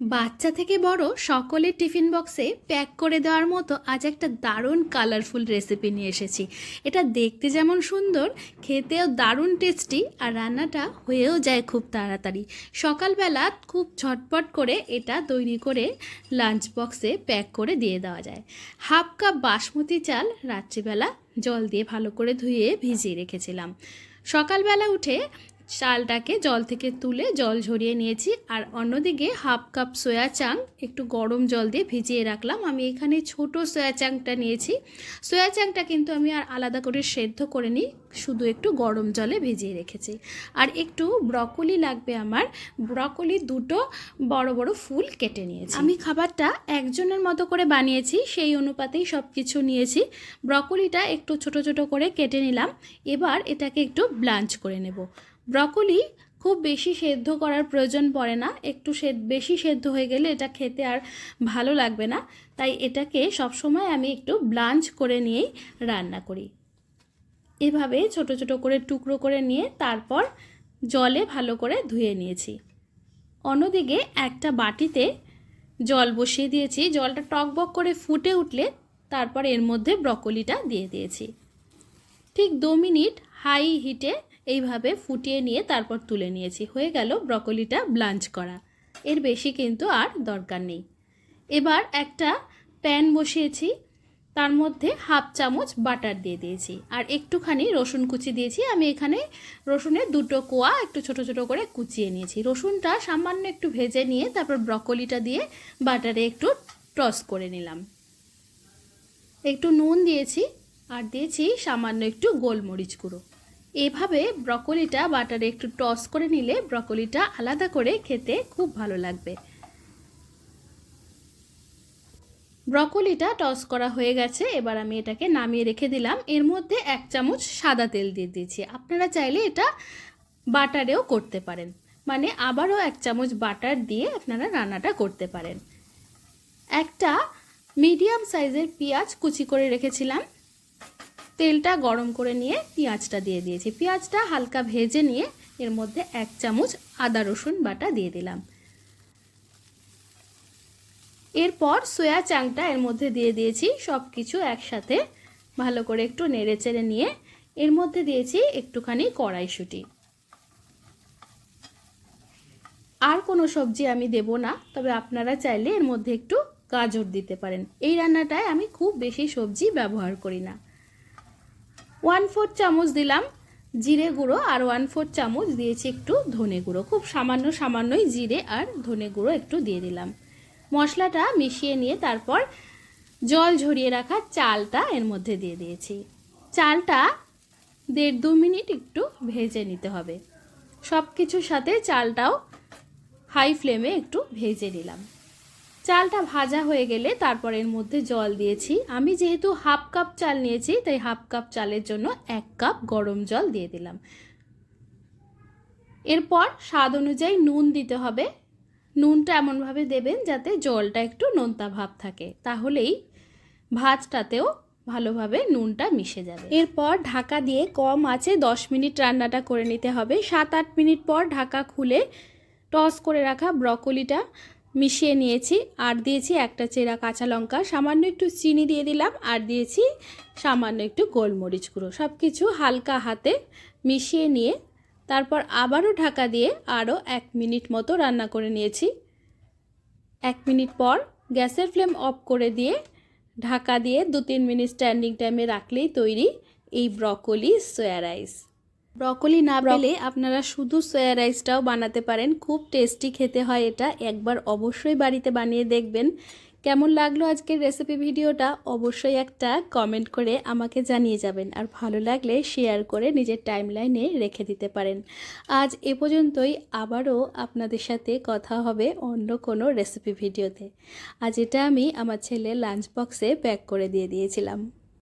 বাচ্চা থেকে বড় সকলের টিফিন বক্সে প্যাক করে দেওয়ার মতো আজ একটা দারুণ কালারফুল রেসিপি নিয়ে এসেছি। এটা দেখতে যেমন সুন্দর, খেতেও দারুণ টেস্টি আর রান্নাটা হয়েও যায় খুব তাড়াতাড়ি। সকালবেলা খুব ঝটপট করে এটা তৈরি করে লাঞ্চ বক্সে প্যাক করে দিয়ে দেওয়া যায়। হাফ কাপ বাসমতি চাল রাত্রিবেলা জল দিয়ে ভালো করে ধুয়ে ভিজিয়ে রেখেছিলাম। সকালবেলা উঠে চালটাকে জল থেকে তুলে জল ঝরিয়ে নিয়েছি আর অন্যদিকে হাফ কাপ সয়া চাং একটু গরম জল দিয়ে ভিজিয়ে রাখলাম। আমি এখানে ছোট সয়া চাংটা নিয়েছি। সয়া চাংটা কিন্তু আমি আর আলাদা করে সেদ্ধ করে নিই, শুধু একটু গরম জলে ভিজিয়ে রেখেছি। আর একটু ব্রকলি লাগবে আমার। ব্রকলি দুটো বড় বড় ফুল কেটে নিয়েছি। আমি খাবারটা একজনের মতো করে বানিয়েছি, সেই অনুপাতেই সব কিছু নিয়েছি। ব্রকলিটা একটু ছোট ছোট করে কেটে নিলাম। এবার এটাকে একটু ব্লাঞ্চ করে নেব। ব্রকলি খুব বেশি সেদ্ধ করার প্রয়োজন পড়ে না। একটু বেশি সেদ্ধ হয়ে গেলে এটা খেতে আর ভালো লাগবে না। তাই এটাকে সবসময় আমি একটু ব্লাঞ্চ করে নিয়েই রান্না করি। এভাবে ছোট ছোট করে টুকরো করে নিয়ে তারপর জলে ভালো করে ধুয়ে নিয়েছি। অন্যদিকে একটা বাটিতে জল বসিয়ে দিয়েছি। জলটা টকবক করে ফুটে উঠলে তারপর এর মধ্যে ব্রকলিটা দিয়ে দিয়েছি। ঠিক দু মিনিট হাই হিটে এইভাবে ফুটিয়ে নিয়ে তারপর তুলে নিয়েছি। হয়ে গেল ব্রকলিটা ব্লাঞ্চ করা। এর বেশি কিন্তু আর দরকার নেই। এবার একটা প্যান বসিয়েছি। তার মধ্যে হাফ চামচ বাটার দিয়ে দিয়েছি। আর একটুখানি রসুন কুচি দিয়েছি। আমি এখানে রসুনের দুটো কোয়া একটু ছোট ছোট করে কুচিয়ে নিয়েছি। রসুনটা সামান্য একটু ভেজে নিয়ে তারপর ব্রকলিটা দিয়ে বাটারে একটু টস করে নিলাম। একটু নুন দিয়েছি। আর দিয়েছি সামান্য একটু গোলমরিচ গুঁড়ো। এভাবে ব্রকলিটা বাটারে একটু টস করে নিলে ব্রকলিটা আলাদা করে খেতে খুব ভালো লাগবে। ব্রকলিটা টস করা হয়ে গেছে, এবার আমি এটাকে নামিয়ে রেখে দিলাম। এর মধ্যে এক চামচ সাদা তেল দিয়ে দিয়েছি। আপনারা চাইলে এটা বাটারেও করতে পারেন। মানে আবারও এক চামচ বাটার দিয়ে আপনারা রান্নাটা করতে পারেন। একটা মিডিয়াম সাইজের পেঁয়াজ কুচি করে রেখেছিলাম। তেলটা গরম করে নিয়ে পেঁয়াজটা দিয়ে দিয়েছি। পেঁয়াজটা হালকা ভেজে নিয়ে এর মধ্যে এক চামচ আদা, রসুন বাটা দিয়ে দিলাম। এরপর সয়া চাংটা এর মধ্যে দিয়ে দিয়েছি সব কিছু একসাথে ভালো করে একটু নেড়ে চেড়ে নিয়ে এর মধ্যে দিয়েছি একটুখানি কড়াইশুঁটি। আর কোনো সবজি আমি দেব না, তবে আপনারা চাইলে এর মধ্যে একটু গাজর দিতে পারেন। এই রান্নাটায় আমি খুব বেশি সবজি ব্যবহার করি না। ওয়ান ফোর চামচ দিলাম জিরে গুঁড়ো আর ওয়ান ফোর চামচ দিয়েছি একটু ধনে গুঁড়ো। খুব সামান্য, সামান্যই জিরে আর ধনে গুঁড়ো একটু দিয়ে দিলাম। মশলাটা মিশিয়ে নিয়ে তারপর জল ঝরিয়ে রাখা চালটা এর মধ্যে দিয়ে দিয়েছি। চালটা দেড় দু মিনিট একটু ভেজে নিতে হবে। সব কিছুর সাথে চালটাও হাই ফ্লেমে একটু ভেজে নিলাম। চালটা ভাজা হয়ে গেলে তারপর এর মধ্যে জল দিয়েছি। আমি যেহেতু হাফ কাপ চাল নিয়েছি, তাই হাফ কাপ চালের জন্য এক কাপ গরম জল দিয়ে দিলাম। এরপর স্বাদ অনুযায়ী নুন দিতে হবে। নুনটা এমনভাবে দেবেন যাতে জলটা একটু নোনতা ভাব থাকে। তাহলেই ভাতটাতেও ভালোভাবে নুনটা মিশে যাবে। এরপর ঢাকা দিয়ে কম আছে দশ মিনিট রান্নাটা করে নিতে হবে। সাত আট মিনিট পর ঢাকা খুলে টস করে রাখা ব্রকলিটা মিশিয়ে নিয়েছি। আর দিয়েছি একটা চেরা কাঁচা লঙ্কা, সামান্য একটু চিনি দিয়ে দিলাম, আর দিয়েছি সামান্য একটু গোলমরিচ গুঁড়ো। সব কিছু হালকা হাতে মিশিয়ে নিয়ে তারপর আবারও ঢাকা দিয়ে আরও এক মিনিট মতো রান্না করে নিয়েছি। এক মিনিট পর গ্যাসের ফ্লেম অফ করে দিয়ে ঢাকা দিয়ে দু তিন মিনিট স্ট্যান্ডিং টাইমে রাখলেই তৈরি এই ব্রকলি সয়া রাইস। ব্রকলি না পেলে আপনারা শুধু সয়া রাইসটাও বানাতে পারেন। খুব টেস্টি খেতে হয় এটা। একবার অবশ্যই বাড়িতে বানিয়ে দেখবেন। কেমন লাগল আজকের রেসিপি ভিডিওটা? অবশ্যই একটা কমেন্ট করে আমাকে জানিয়ে যাবেন। আর ভালো লাগলে শেয়ার করে নিজের টাইমলাইনে রেখে দিতে পারেন। আজ এ পর্যন্তই। আবারও আপনাদের সাথে কথা হবে অন্য কোনো রেসিপি ভিডিওতে। আজ এটা আমি আমার ছেলে লাঞ্চ বক্সে প্যাক করে দিয়ে দিয়েছিলাম।